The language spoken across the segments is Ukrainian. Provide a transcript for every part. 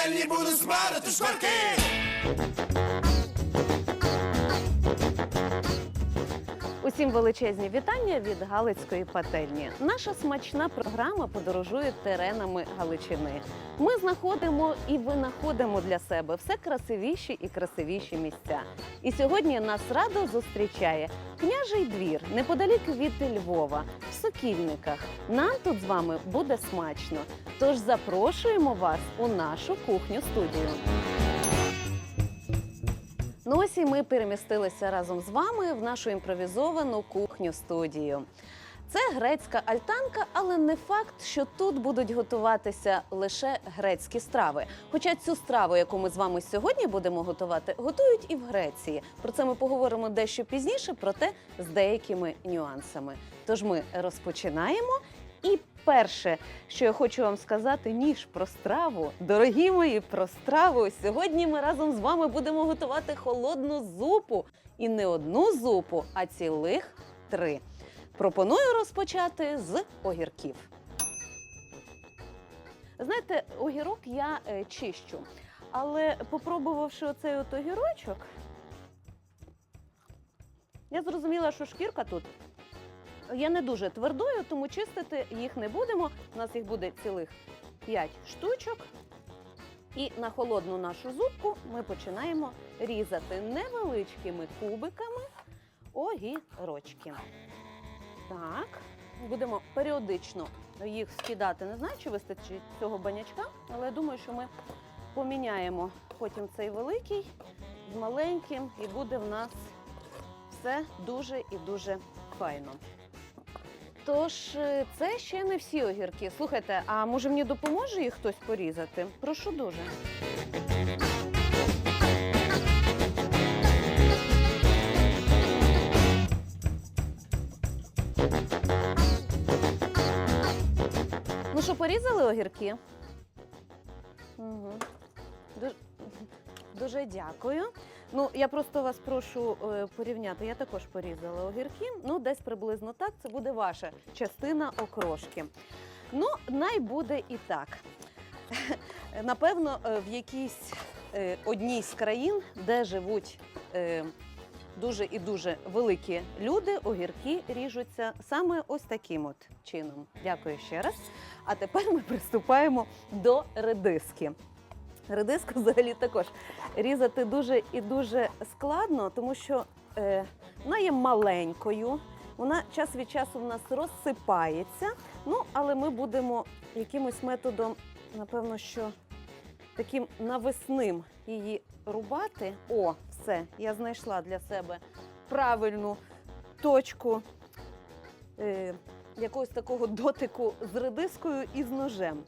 пательні буду смарити шкварки. Усім величезні вітання від Галицької пательні. Наша смачна програма подорожує теренами Галичини. Ми знаходимо і винаходимо для себе все красивіші і красивіші місця. І сьогодні нас радо зустрічає княжий двір неподалік від Львова, в Сокільниках. Нам тут з вами буде смачно. Тож запрошуємо вас у нашу кухню студію. Ну ось і ми перемістилися разом з вами в нашу імпровізовану кухню студію. Це грецька альтанка, але не факт, що тут будуть готуватися лише грецькі страви. Хоча цю страву, яку ми з вами сьогодні будемо готувати, готують і в Греції. Про це ми поговоримо дещо пізніше, проте з деякими нюансами. Тож ми розпочинаємо. І перше, що я хочу вам сказати, ніж про страву, дорогі мої, про страву. Сьогодні ми разом з вами будемо готувати холодну зупу. І не одну зупу, а цілих три. Пропоную розпочати з огірків. Знаєте, огірок я е, чищу, але попробувавши оцей от огірочок, я зрозуміла, що шкірка тут є не дуже твердою, тому чистити їх не будемо. У нас їх буде цілих 5 штучок. І на холодну нашу зубку ми починаємо різати невеличкими кубиками огірочки. Так, будемо періодично їх скидати. Не знаю, чи вистачить цього банячка, але я думаю, що ми поміняємо потім цей великий з маленьким, і буде в нас все дуже і дуже файно. Тож, е, це ще не всі огірки. Слухайте, а може мені допоможе їх хтось порізати? Прошу дуже. Ну що, порізали огірки? Угу. Дуже, дуже дякую. Ну, я просто вас прошу е, порівняти. Я також порізала огірки. Ну, десь приблизно так. Це буде ваша частина окрошки. Ну, най буде і так. Напевно, е, в якійсь е, одній з країн, де живуть е, дуже і дуже великі люди, огірки ріжуться саме ось таким от чином. Дякую ще раз. А тепер ми приступаємо до редиски. Редиску взагалі також різати дуже і дуже складно, тому що е, вона є маленькою, вона час від часу в нас розсипається. Ну, але ми будемо якимось методом, напевно, що таким навесним її рубати. О, все, я знайшла для себе правильну точку е, якогось такого дотику з редискою і з ножем.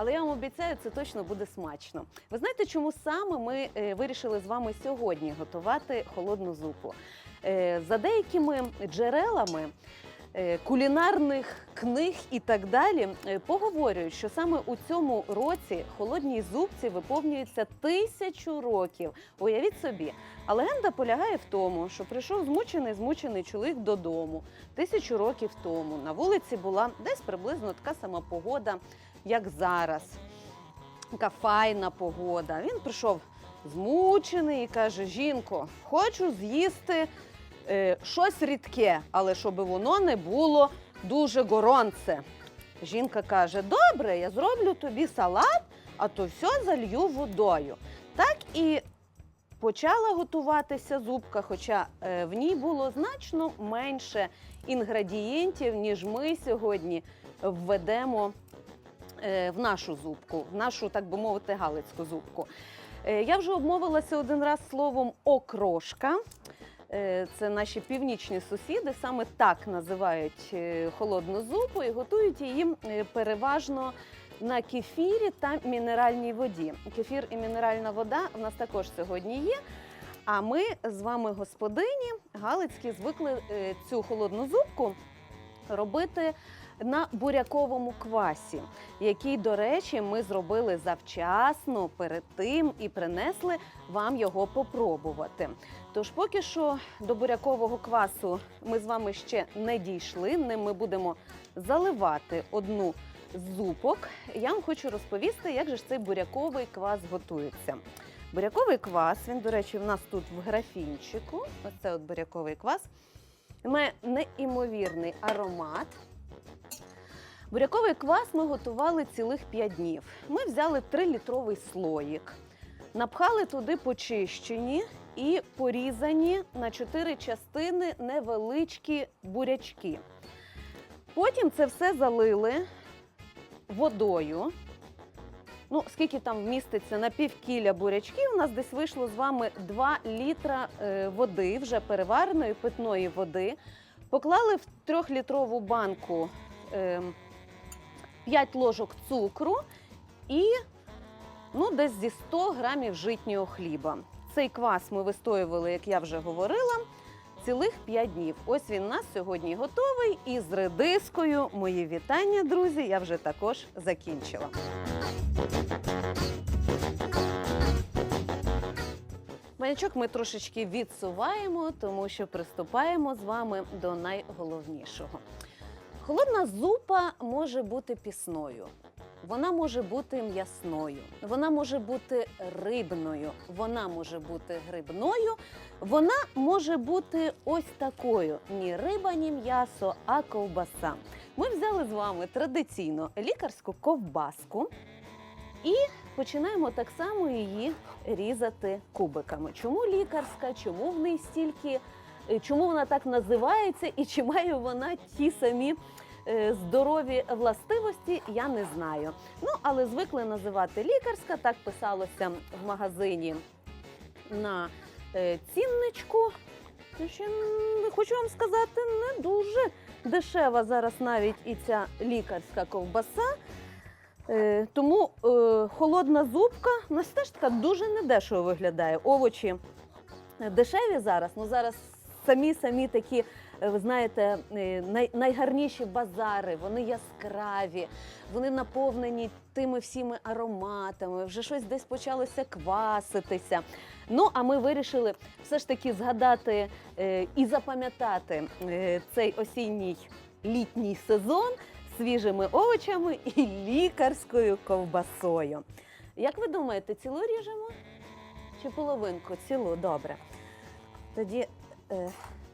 Але я вам обіцяю, це точно буде смачно. Ви знаєте, чому саме ми е, вирішили з вами сьогодні готувати холодну зупу? Е, За деякими джерелами е, кулінарних книг і так далі поговорюють, що саме у цьому році холодній зупці виповнюється тисячу років. Уявіть собі. А легенда полягає в тому, що прийшов змучений змучений чоловік додому тисячу років тому. На вулиці була десь приблизно така сама погода, як зараз. Така файна погода. Він прийшов змучений і каже: жінко, хочу з'їсти е, щось рідке, але щоб воно не було дуже горонце. Жінка каже: Добре, я зроблю тобі салат, а то все залью водою. Так і почала готуватися зубка, хоча е, в ній було значно менше інгредієнтів, ніж ми сьогодні введемо в нашу зубку, в нашу, так би мовити, галицьку зубку. Е, Я вже обмовилася один раз словом окрошка. Е, Це наші північні сусіди, саме так називають е, холодну зупу і готують її е, переважно на кефірі та мінеральній воді. Кефір і мінеральна вода в нас також сьогодні є. А ми з вами, господині, галицькі, звикли е, цю холодну зубку робити на буряковому квасі, який, до речі, ми зробили завчасно перед тим і принесли вам його попробувати. Тож, поки що до бурякового квасу ми з вами ще не дійшли. Ним ми будемо заливати одну зупок, я вам хочу розповісти, як же ж цей буряковий квас готується. Буряковий квас, він, до речі, в нас тут в графінчику. Ось це от буряковий квас. Має неймовірний аромат. Буряковий квас ми готували цілих 5 днів. Ми взяли 3-літровий слоїк, напхали туди почищені і порізані на 4 частини невеличкі бурячки. Потім це все залили водою. Ну, скільки там вміститься на півкіля бурячків, у нас десь вийшло з вами 2 літра е, води, вже перевареної питної води. Поклали в трьохлітрову банку е, 5 ложок цукру і ну, десь зі 100 грамів житнього хліба. Цей квас ми вистоювали, як я вже говорила, цілих 5 днів. Ось він у нас сьогодні готовий. І з редискою мої вітання, друзі, я вже також закінчила. Маячок ми трошечки відсуваємо, тому що приступаємо з вами до найголовнішого. Холодна зупа може бути пісною, вона може бути м'ясною, вона може бути рибною, вона може бути грибною, вона може бути ось такою: ні риба, ні м'ясо, а ковбаса. Ми взяли з вами традиційно лікарську ковбаску і починаємо так само її різати кубиками. Чому лікарська? Чому в неї стільки? Е, Чому вона так називається і чи має вона ті самі е, здорові властивості, я не знаю. Ну, але звикли називати лікарська, так писалося в магазині на е, цінничку. Ну, хочу вам сказати, не дуже дешева зараз навіть і ця лікарська ковбаса. Е, тому е, холодна зубка у нас теж така дуже недешево виглядає. Овочі дешеві зараз, ну зараз самі самі такі, е, ви знаєте, е, най, найгарніші базари, вони яскраві, вони наповнені тими всіми ароматами, вже щось десь почалося кваситися. Ну, а ми вирішили все ж таки згадати е, і запам'ятати цей осінній літній сезон свіжими овочами і лікарською ковбасою. Як ви думаєте, цілу ріжемо? Чи половинку? Цілу, добре. Тоді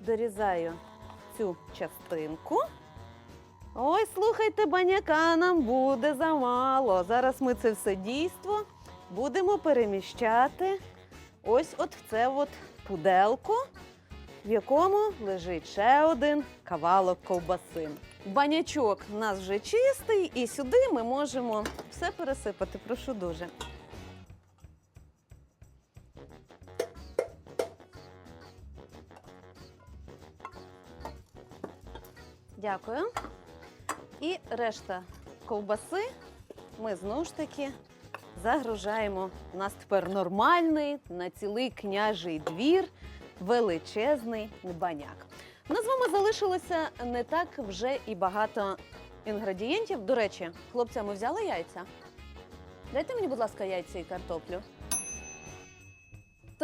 дорізаю цю частинку. Ой, слухайте, баняка нам буде замало. Зараз ми це все дійство будемо переміщати ось от в це от пуделку, в якому лежить ще один кавалок ковбаси. Банячок у нас вже чистий, і сюди ми можемо все пересипати. Прошу дуже. Дякую. І решта ковбаси ми знову ж таки загружаємо. У нас тепер нормальний на цілий княжий двір величезний баняк. У нас з вами залишилося не так вже і багато інгредієнтів. До речі, хлопці, а ми взяли яйця. Дайте мені, будь ласка, яйця і картоплю.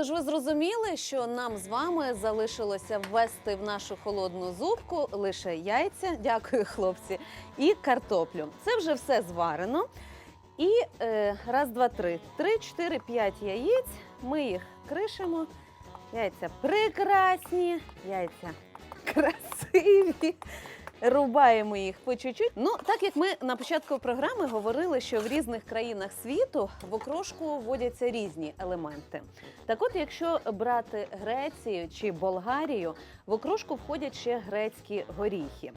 Тож ви зрозуміли, що нам з вами залишилося ввести в нашу холодну зубку лише яйця, дякую, хлопці, і картоплю. Це вже все зварено. І е, раз, два, три. Три, чотири, п'ять яєць. Ми їх кришимо. Яйця прекрасні, яйця красиві. Рубаємо їх по чуть-чуть. Ну, так як ми на початку програми говорили, що в різних країнах світу в окрошку вводяться різні елементи. Так от, якщо брати Грецію чи Болгарію, в окрошку входять ще грецькі горіхи.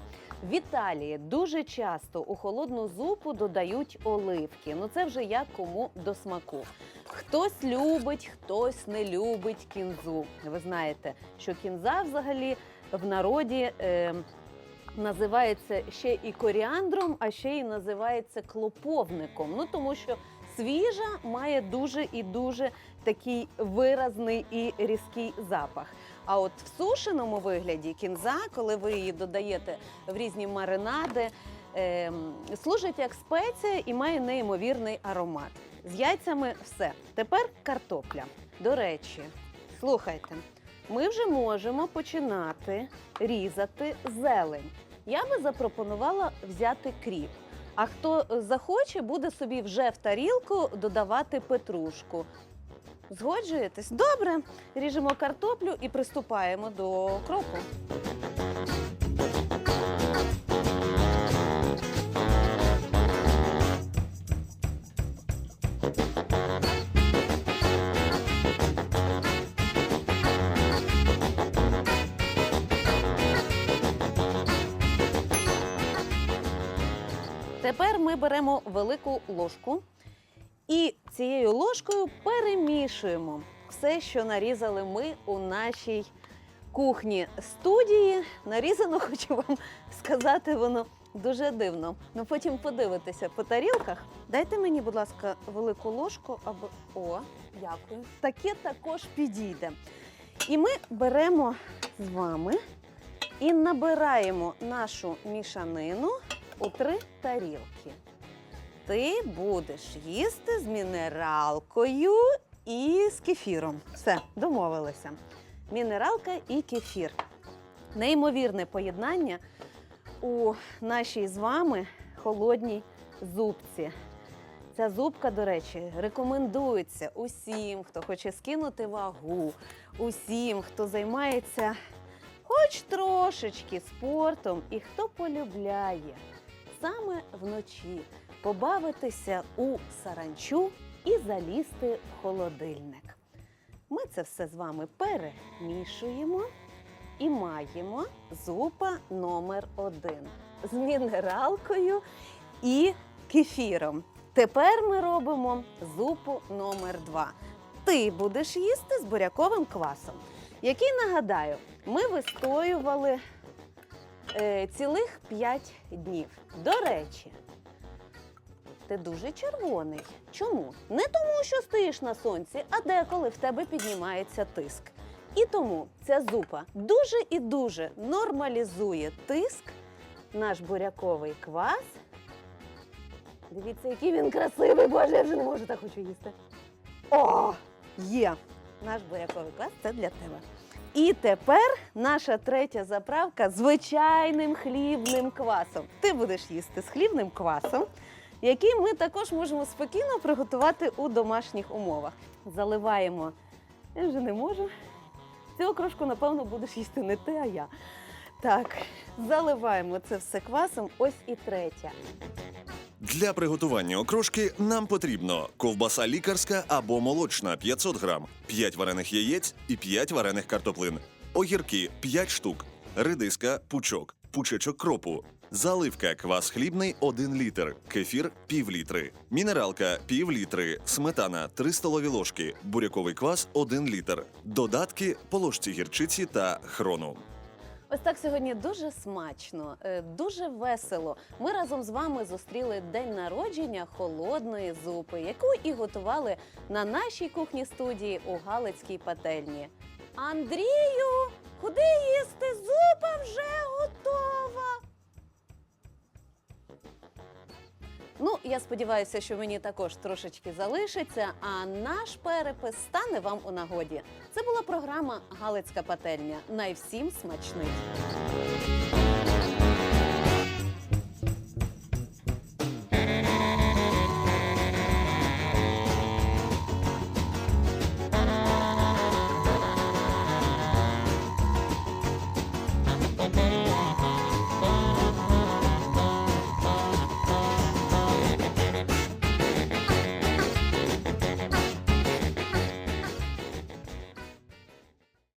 В Італії дуже часто у холодну зупу додають оливки. Ну це вже як кому до смаку. Хтось любить, хтось не любить кінзу. Ви знаєте, що кінза взагалі в народі. Е, Називається ще і коріандром, а ще й називається клоповником. Ну тому що свіжа має дуже і дуже такий виразний і різкий запах. А от в сушеному вигляді кінза, коли ви її додаєте в різні маринади, ем, служить як спеція і має неймовірний аромат. З яйцями все. Тепер картопля. До речі, слухайте, ми вже можемо починати різати зелень. Я би запропонувала взяти кріп. А хто захоче, буде собі вже в тарілку додавати петрушку. Згоджуєтесь? Добре. Ріжемо картоплю і приступаємо до кропу. Ми беремо велику ложку і цією ложкою перемішуємо все, що нарізали ми у нашій кухні студії. Нарізано, хочу вам сказати, воно дуже дивно. Ну потім подивитися по тарілках. Дайте мені, будь ласка, велику ложку або о, дякую. Таке також підійде. І ми беремо з вами і набираємо нашу мішанину у три тарілки. Ти будеш їсти з мінералкою і з кефіром. Все, домовилися. Мінералка і кефір. Неймовірне поєднання у нашій з вами холодній зубці. Ця зубка, до речі, рекомендується усім, хто хоче скинути вагу, усім, хто займається хоч трошечки спортом і хто полюбляє саме вночі побавитися у саранчу і залізти в холодильник. Ми це все з вами перемішуємо і маємо зупа номер один з мінералкою і кефіром. Тепер ми робимо зупу номер два. Ти будеш їсти з буряковим квасом, який нагадаю, ми вистоювали е, цілих 5 днів. До речі, ти дуже червоний. Чому? Не тому, що стоїш на сонці, а деколи в тебе піднімається тиск. І тому ця зупа дуже і дуже нормалізує тиск, наш буряковий квас. Дивіться, який він красивий, боже, я вже не можу так хочу їсти. О, є! Наш буряковий квас це для тебе. І тепер наша третя заправка звичайним хлібним квасом. Ти будеш їсти з хлібним квасом, який ми також можемо спокійно приготувати у домашніх умовах. Заливаємо. Я вже не можу. Цього крошку, напевно, будеш їсти не ти, а я. Так, заливаємо це все квасом. Ось і третя. Для приготування окрошки нам потрібно ковбаса лікарська або молочна 500 грам, 5 варених яєць і 5 варених картоплин, огірки 5 штук, редиска, пучок, пучечок кропу, заливка квас хлібний 1 літр, кефір пів літри, мінералка пів літри, сметана 3 столові ложки, буряковий квас 1 літр, додатки по ложці гірчиці та хрону. Ось так сьогодні дуже смачно, е, дуже весело. Ми разом з вами зустріли день народження холодної зупи, яку і готували на нашій кухні студії у Галицькій пательні. Андрію, куди їсти? Зупа вже готова. Ну, я сподіваюся, що мені також трошечки залишиться, а наш перепис стане вам у нагоді. Це була програма Галицька пательня. Най всім смачний.